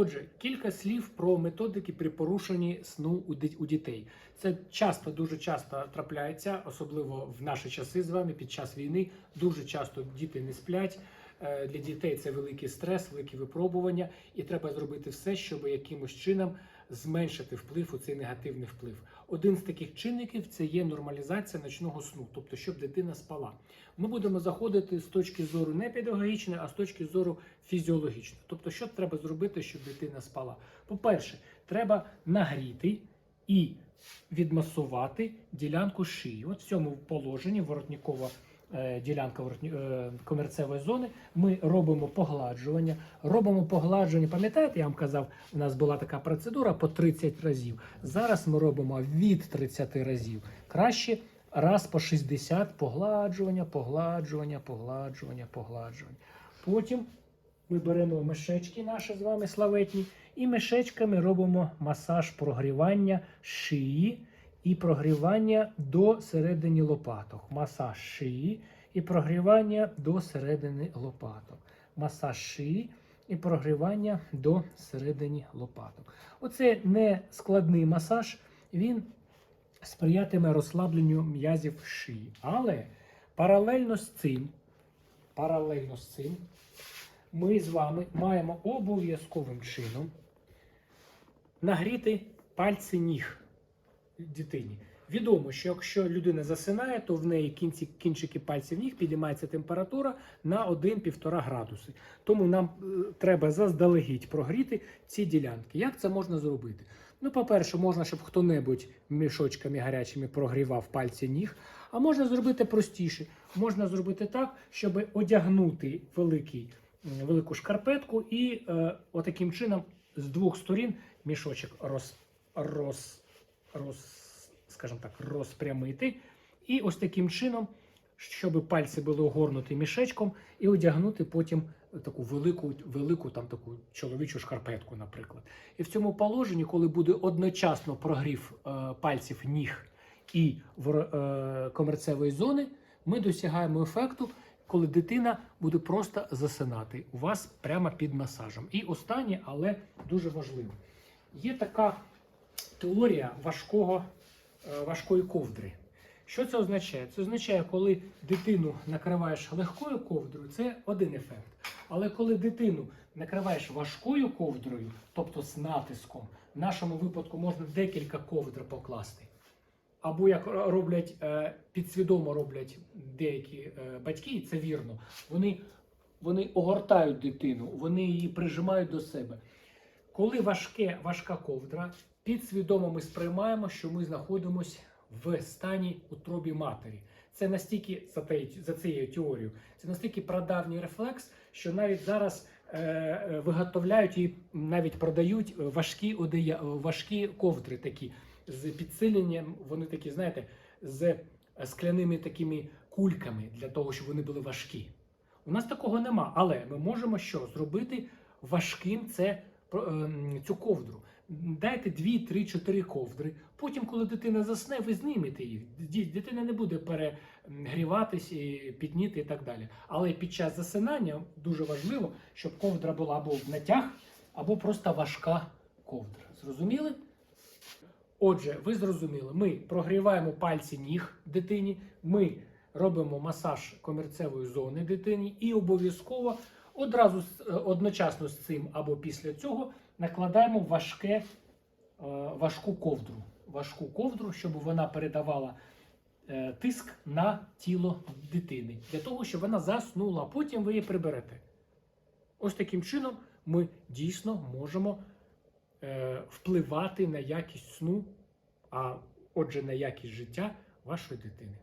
Отже, кілька слів про методики при порушенні сну у дітей. Це часто, дуже часто трапляється, особливо в наші часи з вами під час війни. Дуже часто діти не сплять. Е, Для дітей це великий стрес, великі випробування, і треба зробити все, щоб якимось чином зменшити вплив у цей негативний вплив. Один з таких чинників це є нормалізація ночного сну, тобто щоб дитина спала. Ми будемо заходити з точки зору не педагогічної, а з точки зору фізіологічної. Тобто, що треба зробити, щоб дитина спала? По-перше, треба нагріти і відмасувати ділянку шиї. От в цьому положенні воротникова е, ділянка е, комерцевої зони. Ми робимо погладжування. Робимо погладжування. Пам'ятаєте, я вам казав, у нас була така процедура по 30 разів. Зараз ми робимо від 30 разів. Краще раз по 60 погладжування, погладжування, погладжування, погладжування. Потім ми беремо мишечки наші з вами славетні, і мишечками робимо масаж прогрівання шиї і прогрівання до середини лопаток. Масаж шиї і прогрівання до середини лопаток. Масаж шиї і прогрівання до середини лопаток. Оце не складний масаж, він сприятиме розслабленню м'язів шиї. Але паралельно з цим, паралельно з цим, ми з вами маємо обов'язковим чином нагріти пальці ніг дитині. Відомо, що якщо людина засинає, то в неї кінці, кінчики пальців ніг підіймається температура на 1-1,5 градуси. Тому нам е, треба заздалегідь прогріти ці ділянки. Як це можна зробити? Ну, по-перше, можна, щоб хто-небудь мішочками гарячими прогрівав пальці ніг. А можна зробити простіше. Можна зробити так, щоб одягнути великий, велику шкарпетку і е, отаким чином з двох сторін мішочок роз, роз, роз, скажімо так, розпрямити. І ось таким чином, щоб пальці були огорнуті мішечком, і одягнути потім таку велику, велику там таку чоловічу шкарпетку, наприклад. І в цьому положенні, коли буде одночасно прогрів е, пальців ніг і вор- е, комерцевої зони, ми досягаємо ефекту, коли дитина буде просто засинати у вас прямо під масажем. І останнє, але дуже важливо. Є така теорія важкого, е, важкої ковдри. Що це означає? Це означає, коли дитину накриваєш легкою ковдрою, це один ефект. Але коли дитину накриваєш важкою ковдрою, тобто з натиском, в нашому випадку можна декілька ковдр покласти. Або як роблять е, підсвідомо роблять деякі е, батьки, і це вірно. Вони, вони огортають дитину, вони її прижимають до себе. Коли важке, важка ковдра, підсвідомо ми сприймаємо, що ми знаходимося в стані утробі матері. Це настільки за, те- за цією теорією, це настільки прадавній рефлекс, що навіть зараз е, е, виготовляють і навіть продають важкі одея, важкі ковдри такі з підсиленням. Вони такі, знаєте, з скляними такими кульками для того, щоб вони були важкі. У нас такого нема, але ми можемо що зробити важким це цю ковдру. Дайте 2, 3, 4 ковдри. Потім, коли дитина засне, ви знімете їх. Дитина не буде перегріватись, і підніти і так далі. Але під час засинання дуже важливо, щоб ковдра була або в натяг, або просто важка ковдра. Зрозуміли? Отже, ви зрозуміли, ми прогріваємо пальці ніг дитині, ми робимо масаж комірцевої зони дитині і обов'язково одразу е, одночасно з цим або після цього накладаємо важке, е, важку ковдру. Важку ковдру, щоб вона передавала е, тиск на тіло дитини, для того, щоб вона заснула. Потім ви її приберете. Ось таким чином ми дійсно можемо впливати на якість сну, а отже, на якість життя вашої дитини.